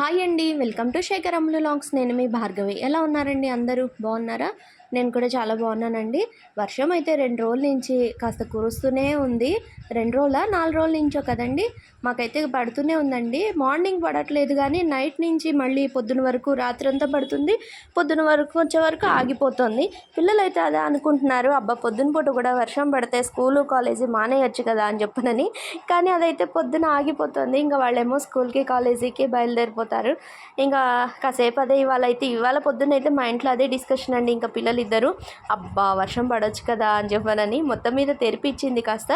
Hi అండి welcome to Shekhar Ammulu లాంగ్స్. నేను మీ భార్గవి. ఎలా ఉన్నారండి అందరూ? బాగున్నారా? నేను కూడా చాలా బాగున్నానండి. వర్షం అయితే రెండు రోజుల నుంచి కాస్త కురుస్తూనే ఉంది. రెండు రోజుల నాలుగు రోజుల నుంచో కదండి. మాకైతే పడుతూనే ఉందండి. మార్నింగ్ పడట్లేదు కానీ నైట్ నుంచి మళ్ళీ పొద్దున వరకు రాత్రంతా పడుతుంది. పొద్దున వరకు వచ్చే వరకు ఆగిపోతుంది. పిల్లలు అయితే అదే అనుకుంటున్నారు. అబ్బా పొద్దున పూట కూడా వర్షం పడితే స్కూలు కాలేజీ మానేయచ్చు కదా అని చెప్పనని. కానీ అదైతే పొద్దున ఆగిపోతుంది. ఇంకా వాళ్ళేమో స్కూల్కి కాలేజీకి బయలుదేరిపోతారు. ఇంకా కాసేపు అదే ఇవాళ అయితే ఇవాళ పొద్దున అయితే మా ఇంట్లో అదే డిస్కషన్ అండి. ఇంకా పిల్లలు ఇద్దరు అబ్బా వర్షం పడవచ్చు కదా అని చెప్పనని మొత్తం మీద తెరిపిచ్చింది కాస్త.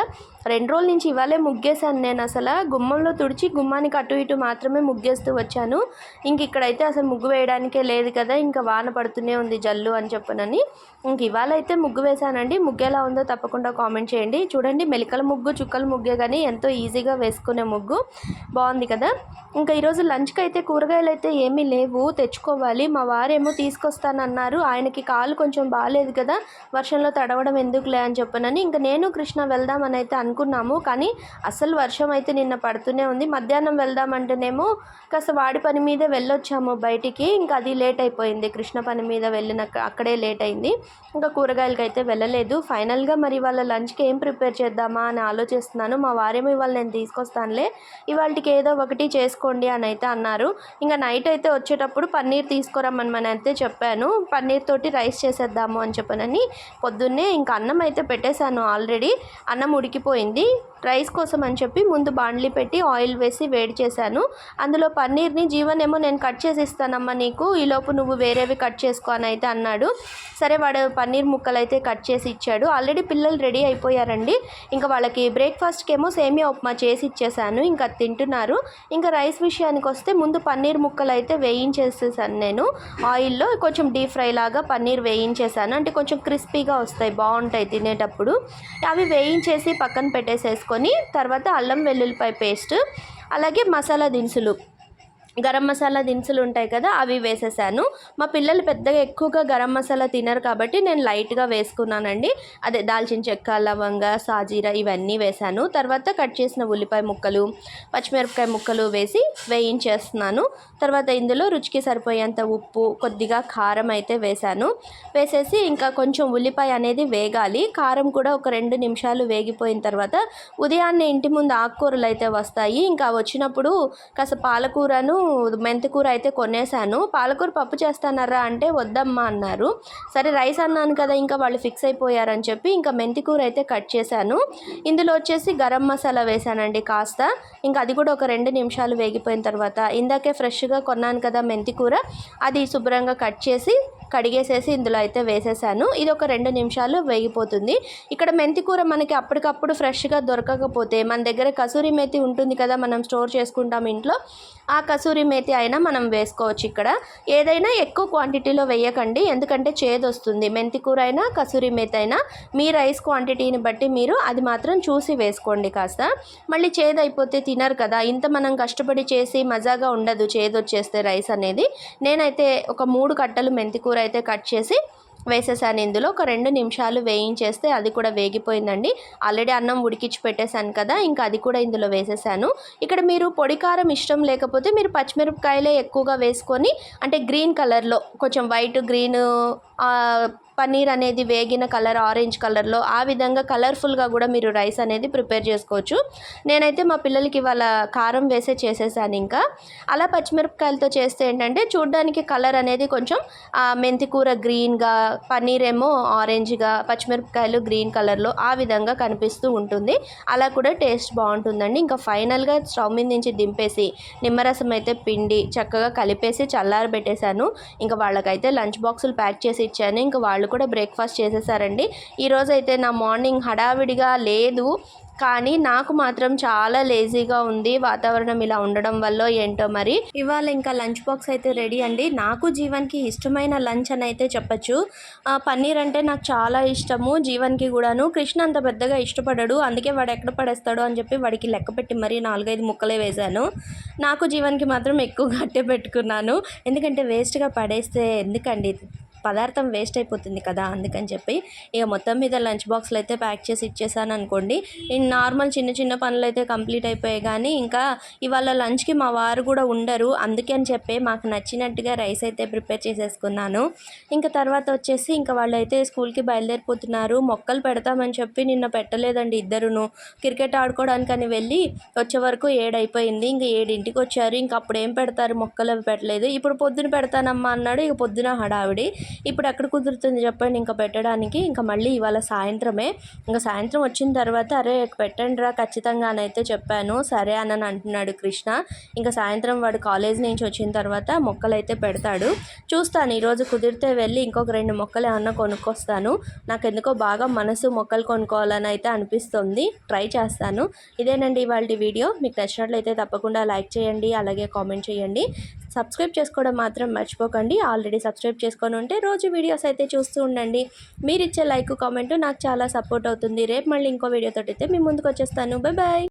రెండు రోజుల నుంచి ఇవాళే ముగ్గేశాను నేను అసలు. గుమ్మంలో తుడిచి గుమ్మానికి అటు ఇటు మాత్రమే ముగ్గేస్తూ వచ్చాను. ఇంక ఇక్కడైతే అసలు ముగ్గు వేయడానికే లేదు కదా ఇంకా వాన పడుతూనే ఉంది జల్లు అని చెప్పనని. ఇంక ఇవాళ అయితే ముగ్గు వేశానండి. ముగ్గు ఎలా ఉందో తప్పకుండా కామెంట్ చేయండి. చూడండి మెలికల ముగ్గు చుక్కల ముగ్గే కానీ ఎంతో ఈజీగా వేసుకునే ముగ్గు. బాగుంది కదా. ఇంకా ఈరోజు లంచ్కి అయితే కూరగాయలు అయితే ఏమీ లేవు. తెచ్చుకోవాలి. మా వారేమో తీసుకొస్తానన్నారు. ఆయనకి కాలు కొంచెం కొంచెం బాగాలేదు కదా వర్షంలో తడవడం ఎందుకులే అని చెప్పనని ఇంకా నేను కృష్ణ వెళ్దామని అయితే అనుకున్నాము. కానీ అసలు వర్షం అయితే నిన్న పడుతూనే ఉంది. మధ్యాహ్నం వెళ్దామంటేనేమో కాస్త వాడి పని మీద వెళ్ళొచ్చాము బయటికి. ఇంకా అది లేట్ అయిపోయింది. కృష్ణ పని మీద వెళ్ళిన అక్కడే లేట్ అయింది. ఇంకా కూరగాయలకి అయితే వెళ్ళలేదు. ఫైనల్గా మరి వాళ్ళ లంచ్కి ఏం ప్రిపేర్ చేద్దామా అని ఆలోచిస్తున్నాను. మా వారేమో ఇవాళ నేను తీసుకొస్తానులే ఇవాళకి ఏదో ఒకటి చేసుకోండి అని అయితే అన్నారు. ఇంకా నైట్ అయితే వచ్చేటప్పుడు పన్నీర్ తీసుకురమ్మని మన అయితే చెప్పాను. పన్నీర్ తోటి రైస్ చేసేద్దాము అని చెప్పనని పొద్దున్నే ఇంకా అన్నం అయితే పెట్టేశాను ఆల్రెడీ. అన్నం ఉడికిపోయింది. రైస్ కోసం అని చెప్పి ముందు బాండ్లీ పెట్టి ఆయిల్ వేసి వేడి చేశాను. అందులో పన్నీర్ని జీవనేమో నేను కట్ చేసి ఇస్తానమ్మా నీకు. ఈలోపు నువ్వు వేరేవి కట్ చేసుకో అని అయితే అన్నాడు. సరే వాడు పన్నీర్ ముక్కలు అయితే కట్ చేసి ఇచ్చాడు. ఆల్రెడీ పిల్లలు రెడీ అయిపోయారండి. ఇంకా వాళ్ళకి బ్రేక్ఫాస్ట్కి ఏమో సేమియా ఉప్మా చేసి ఇచ్చేసాను ఇంకా తింటున్నారు. ఇంకా రైస్ విషయానికి వస్తే ముందు పన్నీర్ ముక్కలు అయితే వేయించేసేసాను నేను. ఆయిల్లో కొంచెం డీప్ ఫ్రై లాగా పన్నీర్ వేయించేసాను అంటే కొంచెం క్రిస్పీగా వస్తాయి బాగుంటాయి తినేటప్పుడు. అవి వేయించేసి పక్కన పెట్టేసేసుకో పెట్టేసేసుకొని తర్వాత అల్లం వెల్లుల్లిపాయ పేస్ట్ అలాగే మసాలా దినుసులు గరం మసాలా దినుసులు ఉంటాయి కదా అవి వేసేసాను. మా పిల్లలు పెద్దగా ఎక్కువగా గరం మసాలా తినరు కాబట్టి నేను లైట్గా వేసుకున్నానండి. అదే దాల్చిన చెక్క లవంగ సాజీరా ఇవన్నీ వేసాను. తర్వాత కట్ చేసిన ఉల్లిపాయ ముక్కలు పచ్చిమిరపకాయ ముక్కలు వేసి వేయించేస్తున్నాను. తర్వాత ఇందులో రుచికి సరిపోయేంత ఉప్పు కొద్దిగా కారం అయితే వేసాను. వేసేసి ఇంకా కొంచెం ఉల్లిపాయ అనేది వేగాలి. కారం కూడా ఒక రెండు నిమిషాలు వేగిపోయిన తర్వాత ఉదయాన్నే ఇంటి ముందు ఆకుకూరలు అయితే వస్తాయి. ఇంకా వచ్చినప్పుడు కాస్త పాలకూరను మెంతికూర అయితే కొనేసాను పాలకూర పప్పు చేస్తానరా అంటే వద్దమ్మా అన్నారు. సరే రైస్ అన్నాను కదా ఇంకా వాళ్ళు ఫిక్స్ అయిపోయారని చెప్పి ఇంకా మెంతికూర అయితే కట్ చేశాను. ఇందులో వచ్చేసి గరం మసాలా వేసానండి కాస్త. ఇంకా అది కూడా ఒక రెండు నిమిషాలు వేగిపోయిన తర్వాత ఇందాకే ఫ్రెష్గా కొన్నాను కదా మెంతికూర అది శుభ్రంగా కట్ చేసి కడిగేసేసి ఇందులో అయితే వేసేసాను. ఇది ఒక రెండు నిమిషాలు వేగిపోతుంది. ఇక్కడ మెంతి కూర మనకి అప్పటికప్పుడు ఫ్రెష్గా దొరకకపోతే మన దగ్గర కసూరి మేతి ఉంటుంది కదా మనం స్టోర్ చేసుకుంటాం ఇంట్లో. ఆ కసూరి మేతి అయినా మనం వేసుకోవచ్చు ఇక్కడ. ఏదైనా ఎక్కువ క్వాంటిటీలో వేయకండి. ఎందుకంటే చేదు వస్తుంది. మెంతి కూర అయినా కసూరి మేతి అయినా మీ రైస్ క్వాంటిటీని బట్టి మీరు అది మాత్రం చూసి వేసుకోండి కాస్త. మళ్ళీ చేదు అయిపోతే తినరు కదా. ఇంత మనం కష్టపడి చేసి మజాగా ఉండదు చేదు వచ్చేస్తే రైస్ అనేది. నేనైతే ఒక మూడు కట్టలు మెంతి కూర అయితే కట్ చేసి వేసేసాను ఇందులో. ఒక రెండు నిమిషాలు వేయించేస్తే అది కూడా వేగిపోయిందండి. ఆల్రెడీ అన్నం ఉడికించి పెట్టేశాను కదా ఇంకా అది కూడా ఇందులో వేసేసాను. ఇక్కడ మీరు పొడి కారం ఇష్టం లేకపోతే మీరు పచ్చిమిరపకాయలే ఎక్కువగా వేసుకొని అంటే గ్రీన్ కలర్లో కొంచెం వైట్ గ్రీన్ పన్నీర్ అనేది వేగిన కలర్ ఆరెంజ్ కలర్లో ఆ విధంగా కలర్ఫుల్గా కూడా మీరు రైస్ అనేది ప్రిపేర్ చేసుకోవచ్చు. నేనైతే మా పిల్లలకి ఇవాళ కారం వేసే చేసేసాను ఇంకా. అలా పచ్చిమిరపకాయలతో చేస్తే ఏంటంటే చూడడానికి కలర్ అనేది కొంచెం మెంతి కూర గ్రీన్గా పన్నీర్ ఏమో ఆరెంజ్గా పచ్చిమిరపకాయలు గ్రీన్ కలర్లో ఆ విధంగా కనిపిస్తూ ఉంటుంది. అలా కూడా టేస్ట్ బాగుంటుందండి. ఇంకా ఫైనల్గా స్టవ్ మీద నుంచి దింపేసి నిమ్మరసం అయితే పిండి చక్కగా కలిపేసి చల్లారబెట్టేశాను. ఇంకా వాళ్ళకైతే లంచ్ బాక్సులు ప్యాక్ చేసి ఇచ్చాను. ఇంకా వాళ్ళు కూడా బ్రేక్ఫాస్ట్ చేసేసారండి. ఈరోజు అయితే నా మార్నింగ్ హడావిడిగా లేదు కానీ నాకు మాత్రం చాలా లేజీగా ఉంది వాతావరణం ఇలా ఉండడం వల్ల ఏంటో మరి. ఇవాళ ఇంకా లంచ్ బాక్స్ అయితే రెడీ అండి. నాకు జీవన్కి ఇష్టమైన లంచ్ అని అయితే చెప్పచ్చు. పన్నీర్ అంటే నాకు చాలా ఇష్టము జీవన్కి కూడాను. కృష్ణ అంత పెద్దగా ఇష్టపడడు అందుకే వాడు ఎక్కడ పడేస్తాడు అని చెప్పి వాడికి లెక్క పెట్టి మరీ నాలుగైదు ముక్కలే వేశాను. నాకు జీవన్కి మాత్రం ఎక్కువ గట్టె పెట్టుకున్నాను. ఎందుకంటే వేస్ట్గా పడేస్తే ఎందుకండి? పదార్థం వేస్ట్ అయిపోతుంది కదా అందుకని చెప్పి ఇక మొత్తం మీద లంచ్ బాక్స్లు అయితే ప్యాక్ చేసి ఇచ్చేసాను అనుకోండి. నేను నార్మల్ చిన్న చిన్న పనులు అయితే కంప్లీట్ అయిపోయాయి కానీ ఇంకా ఇవాళ లంచ్కి మా వారు కూడా ఉండరు. అందుకని చెప్పి మాకు నచ్చినట్టుగా రైస్ అయితే ప్రిపేర్ చేసేసుకున్నాను. ఇంకా తర్వాత వచ్చేసి ఇంకా వాళ్ళు అయితే స్కూల్కి బయలుదేరిపోతున్నారు. మొక్కలు పెడతామని చెప్పి నిన్న పెట్టలేదండి ఇద్దరును. క్రికెట్ ఆడుకోవడానికని వెళ్ళి వచ్చే వరకు ఏడైపోయింది. ఇంకా ఏడింటికి వచ్చారు. ఇంకా అప్పుడు ఏం పెడతారు? మొక్కలు అవి పెట్టలేదు. ఇప్పుడు పొద్దున పెడతానమ్మా అన్నాడు. ఇక పొద్దున హడావిడి. ఇప్పుడు ఎక్కడ కుదురుతుంది చెప్పండి? ఇంకా పెట్టడానికి ఇంకా మళ్ళీ ఇవాళ సాయంత్రమే. ఇంకా సాయంత్రం వచ్చిన తర్వాత అరే పెట్టండి రా ఖచ్చితంగా అని అయితే చెప్పాను. సరే అని అంటున్నాడు కృష్ణ. ఇంకా సాయంత్రం వాడు కాలేజ్ నుంచి వచ్చిన తర్వాత మొక్కలు అయితే పెడతాడు. చూస్తాను ఈరోజు కుదిరితే వెళ్ళి ఇంకొక రెండు మొక్కలు ఏమన్నా కొనుక్కొస్తాను. నాకు ఎందుకో బాగా మనసు మొక్కలు కొనుక్కోవాలని అయితే అనిపిస్తుంది. ట్రై చేస్తాను. ఇదేనండి ఇవాళ వీడియో. మీకు నచ్చినట్లయితే తప్పకుండా లైక్ చేయండి అలాగే కామెంట్ చేయండి. సబ్స్క్రైబ్ చేసుకోవడం మాత్రం మర్చిపోకండి. ఆల్రెడీ సబ్స్క్రైబ్ చేసుకొని ఉంటే రోజు వీడియోస్ అయితే చూస్తూ ఉండండి. మీరు ఇచ్చే లైక్ కామెంట్ నాకు చాలా సపోర్ట్ అవుతుంది. రేపు మళ్ళీ ఇంకో వీడియోతో అయితే మీ ముందుకు వచ్చేస్తాను. Bye bye